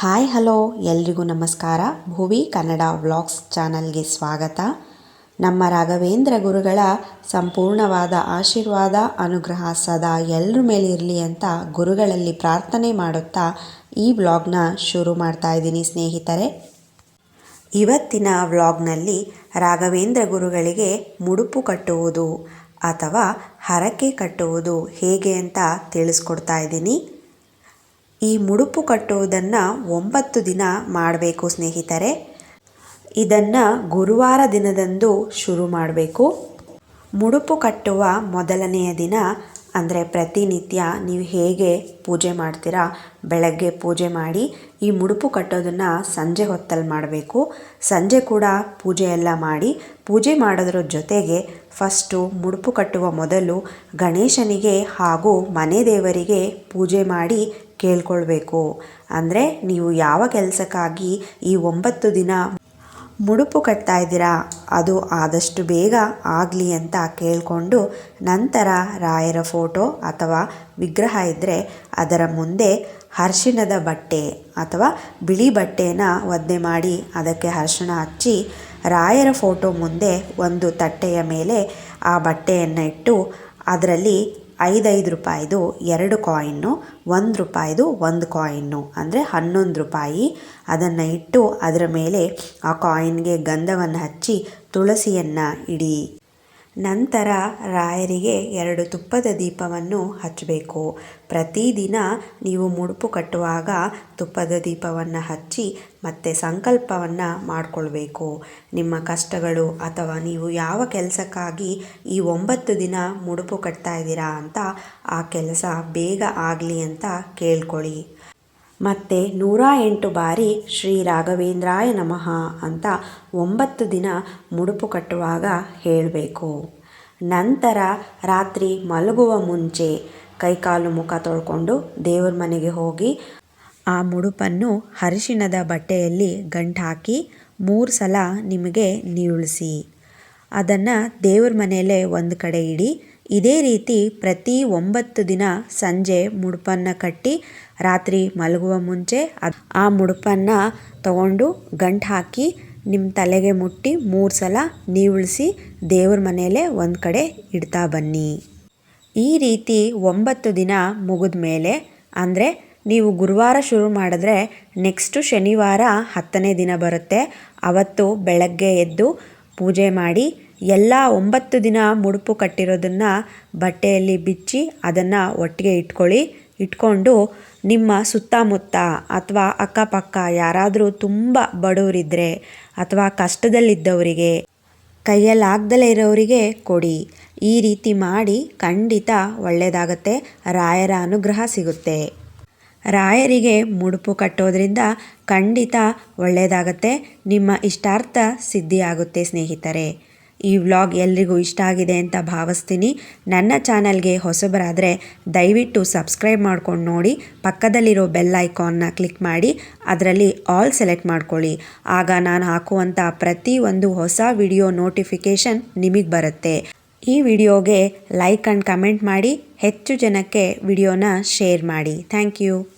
Hi, hello, ಎಲ್ರಿಗೂ ನಮಸ್ಕಾರ. ಭುವಿ Kannada vlogs ಚಾನಲ್ಗೆ ಸ್ವಾಗತ. ನಮ್ಮ ರಾಘವೇಂದ್ರ ಗುರುಗಳ ಸಂಪೂರ್ಣವಾದ ಆಶೀರ್ವಾದ, ಅನುಗ್ರಹ ಸದಾ ಎಲ್ಲರ ಮೇಲೆ ಇರಲಿ ಅಂತ ಗುರುಗಳಲ್ಲಿ ಪ್ರಾರ್ಥನೆ ಮಾಡುತ್ತಾ ಈ ವ್ಲಾಗ್ನ ಶುರು ಮಾಡ್ತಾ ಇದ್ದೀನಿ ಸ್ನೇಹಿತರೆ. ಇವತ್ತಿನ ವ್ಲಾಗ್ನಲ್ಲಿ ರಾಘವೇಂದ್ರ ಗುರುಗಳಿಗೆ ಮುಡುಪು ಕಟ್ಟುವುದು ಅಥವಾ ಹರಕೆ ಕಟ್ಟುವುದು ಹೇಗೆ ಅಂತ ತಿಳಿಸ್ಕೊಡ್ತಾ ಇದ್ದೀನಿ. ಈ ಮುಡುಪು ಕಟ್ಟುವುದನ್ನು ಒಂಬತ್ತು ದಿನ ಮಾಡಬೇಕು, ಸ್ನೇಹಿತರೆ. ಇದನ್ನು ಗುರುವಾರ ದಿನದಂದು ಶುರು ಮಾಡಬೇಕು. ಮುಡುಪು ಕಟ್ಟುವ ಮೊದಲನೆಯ ದಿನ, ಅಂದರೆ ಪ್ರತಿನಿತ್ಯ ನೀವು ಹೇಗೆ ಪೂಜೆ ಮಾಡ್ತೀರಾ, ಬೆಳಗ್ಗೆ ಪೂಜೆ ಮಾಡಿ ಈ ಮುಡುಪು ಕಟ್ಟೋದನ್ನು ಸಂಜೆ ಹೊತ್ತಲ್ಲಿ ಮಾಡಬೇಕು. ಸಂಜೆ ಕೂಡ ಪೂಜೆ ಎಲ್ಲ ಮಾಡಿ, ಪೂಜೆ ಮಾಡೋದ್ರ ಜೊತೆಗೆ ಫಸ್ಟು ಮುಡುಪು ಕಟ್ಟುವ ಮೊದಲು ಗಣೇಶನಿಗೆ ಹಾಗೂ ಮನೆ ದೇವರಿಗೆ ಪೂಜೆ ಮಾಡಿ ಕೇಳ್ಕೊಳ್ಬೇಕು. ಅಂದರೆ ನೀವು ಯಾವ ಕೆಲಸಕ್ಕಾಗಿ ಈ ಒಂಬತ್ತು ದಿನ ಮುಡುಪು ಕಟ್ತಾ ಇದ್ದೀರಾ, ಅದು ಆದಷ್ಟು ಬೇಗ ಆಗಲಿ ಅಂತ ಕೇಳಿಕೊಂಡು ನಂತರ ರಾಯರ ಫೋಟೋ ಅಥವಾ ವಿಗ್ರಹ ಇದ್ದರೆ ಅದರ ಮುಂದೆ ಅರ್ಶಿಣದ ಬಟ್ಟೆ ಅಥವಾ ಬಿಳಿ ಬಟ್ಟೆನ ಒದ್ದೆ ಮಾಡಿ ಅದಕ್ಕೆ ಅರ್ಶಿಣ ಹಚ್ಚಿ ರಾಯರ ಫೋಟೋ ಮುಂದೆ ಒಂದು ತಟ್ಟೆಯ ಮೇಲೆ ಆ ಬಟ್ಟೆಯನ್ನು ಇಟ್ಟು ಅದರಲ್ಲಿ ಐದೈದು ರೂಪಾಯಿದು ಎರಡು ಕಾಯಿನ್ನು, ಒಂದು ರೂಪಾಯಿದು ಒಂದು ಕಾಯಿನ್ನು, ಅಂದರೆ ಹನ್ನೊಂದು ರೂಪಾಯಿ. ಅದನ್ನು ಇಟ್ಟು ಅದರ ಮೇಲೆ ಆ ಕಾಯಿನ್ಗೆ ಗಂಧವನ್ನು ಹಚ್ಚಿ ತುಳಸಿಯನ್ನು ಇಡಿ. ನಂತರ ರಾಯರಿಗೆ ಎರಡು ತುಪ್ಪದ ದೀಪವನ್ನು ಹಚ್ಚಬೇಕು. ಪ್ರತಿದಿನ ನೀವು ಮುಡುಪು ಕಟ್ಟುವಾಗ ತುಪ್ಪದ ದೀಪವನ್ನು ಹಚ್ಚಿ ಮತ್ತೆ ಸಂಕಲ್ಪವನ್ನು ಮಾಡಿಕೊಳ್ಬೇಕು. ನಿಮ್ಮ ಕಷ್ಟಗಳು ಅಥವಾ ನೀವು ಯಾವ ಕೆಲಸಕ್ಕಾಗಿ ಈ ಒಂಬತ್ತು ದಿನ ಮುಡುಪು ಕಟ್ತಾ ಇದ್ದೀರಾ ಅಂತ ಆ ಕೆಲಸ ಬೇಗ ಆಗಲಿ ಅಂತ ಕೇಳ್ಕೊಳ್ಳಿ. ಮತ್ತು ನೂರ ಎಂಟು ಬಾರಿ ಶ್ರೀ ರಾಘವೇಂದ್ರಾಯ ನಮಃ ಅಂತ ಒಂಬತ್ತು ದಿನ ಮುಡುಪು ಕಟ್ಟುವಾಗ ಹೇಳಬೇಕು. ನಂತರ ರಾತ್ರಿ ಮಲಗುವ ಮುಂಚೆ ಕೈಕಾಲು ಮುಖ ತೊಳ್ಕೊಂಡು ದೇವ್ರ ಮನೆಗೆ ಹೋಗಿ ಆ ಮುಡುಪನ್ನು ಅರಿಶಿಣದ ಬಟ್ಟೆಯಲ್ಲಿ ಗಂಟು ಹಾಕಿ ಮೂರು ಸಲ ನಿಮಗೆ ನೀಳಿಸಿ ಅದನ್ನು ದೇವ್ರ ಮನೆಯಲ್ಲೇ ಒಂದು ಕಡೆ ಇಡಿ ಇದೇ ರೀತಿ ಪ್ರತಿ ಒಂಬತ್ತು ದಿನ ಸಂಜೆ ಮುಡುಪನ್ನು ಕಟ್ಟಿ ರಾತ್ರಿ ಮಲಗುವ ಮುಂಚೆ ಆ ಮುಡುಪನ್ನು ತಗೊಂಡು ಗಂಟು ಹಾಕಿ ನಿಮ್ಮ ತಲೆಗೆ ಮುಟ್ಟಿ ಮೂರು ಸಲ ನೀವುಳಿಸಿ ದೇವ್ರ ಮನೆಯಲ್ಲೇ ಒಂದು ಕಡೆ ಇಡ್ತಾ ಬನ್ನಿ. ಈ ರೀತಿ ಒಂಬತ್ತು ದಿನ ಮುಗಿದ ಮೇಲೆ ಅಂದರೆ ನೀವು ಗುರುವಾರ ಶುರು ಮಾಡಿದ್ರೆ ನೆಕ್ಸ್ಟು ಶನಿವಾರ ಹತ್ತನೇ ದಿನ ಬರುತ್ತೆ. ಅವತ್ತು ಬೆಳಗ್ಗೆ ಎದ್ದು ಪೂಜೆ ಮಾಡಿ ಎಲ್ಲ ಒಂಬತ್ತು ದಿನ ಮುಡುಪು ಕಟ್ಟಿರೋದನ್ನು ಬಟ್ಟೆಯಲ್ಲಿ ಬಿಚ್ಚಿ ಅದನ್ನು ಒಟ್ಟಿಗೆ ಇಟ್ಕೊಳ್ಳಿ. ಇಟ್ಕೊಂಡು ನಿಮ್ಮ ಸುತ್ತಮುತ್ತ ಅಥವಾ ಅಕ್ಕಪಕ್ಕ ಯಾರಾದರೂ ತುಂಬ ಬಡವರಿದ್ದರೆ ಅಥವಾ ಕಷ್ಟದಲ್ಲಿದ್ದವರಿಗೆ ಕೈಯಲ್ಲಾಗ್ದಲೇ ಇರೋರಿಗೆ ಕೊಡಿ. ಈ ರೀತಿ ಮಾಡಿ ಖಂಡಿತ ಒಳ್ಳೆಯದಾಗತ್ತೆ ರಾಯರ ಅನುಗ್ರಹ ಸಿಗುತ್ತೆ. ರಾಯರಿಗೆ ಮುಡುಪು ಕಟ್ಟೋದ್ರಿಂದ ಖಂಡಿತ ಒಳ್ಳೆಯದಾಗತ್ತೆ ನಿಮ್ಮ ಇಷ್ಟಾರ್ಥ ಸಿದ್ಧಿಯಾಗುತ್ತೆ ಸ್ನೇಹಿತರೆ. ಈ ವ್ಲಾಗ್ ಎಲ್ರಿಗೂ ಇಷ್ಟ ಆಗಿದೆ ಅಂತ ಭಾವಿಸ್ತೀನಿ. ನನ್ನ ಚಾನಲ್ಗೆ ಹೊಸಬರಾದರೆ ದಯವಿಟ್ಟು ಸಬ್ಸ್ಕ್ರೈಬ್ ಮಾಡ್ಕೊಂಡು ನೋಡಿ, ಪಕ್ಕದಲ್ಲಿರೋ ಬೆಲ್ ಐಕಾನ್ನ ಕ್ಲಿಕ್ ಮಾಡಿ, ಅದರಲ್ಲಿ ಆಲ್ ಸೆಲೆಕ್ಟ್ ಮಾಡ್ಕೊಳ್ಳಿ. ಆಗ ನಾನು ಹಾಕುವಂಥ ಒಂದು ಹೊಸ ವಿಡಿಯೋ ನೋಟಿಫಿಕೇಷನ್ ನಿಮಗೆ ಬರುತ್ತೆ. ಈ ವಿಡಿಯೋಗೆ ಲೈಕ್ ಆ್ಯಂಡ್ ಕಮೆಂಟ್ ಮಾಡಿ, ಹೆಚ್ಚು ಜನಕ್ಕೆ ವಿಡಿಯೋನ ಶೇರ್ ಮಾಡಿ. Thank you.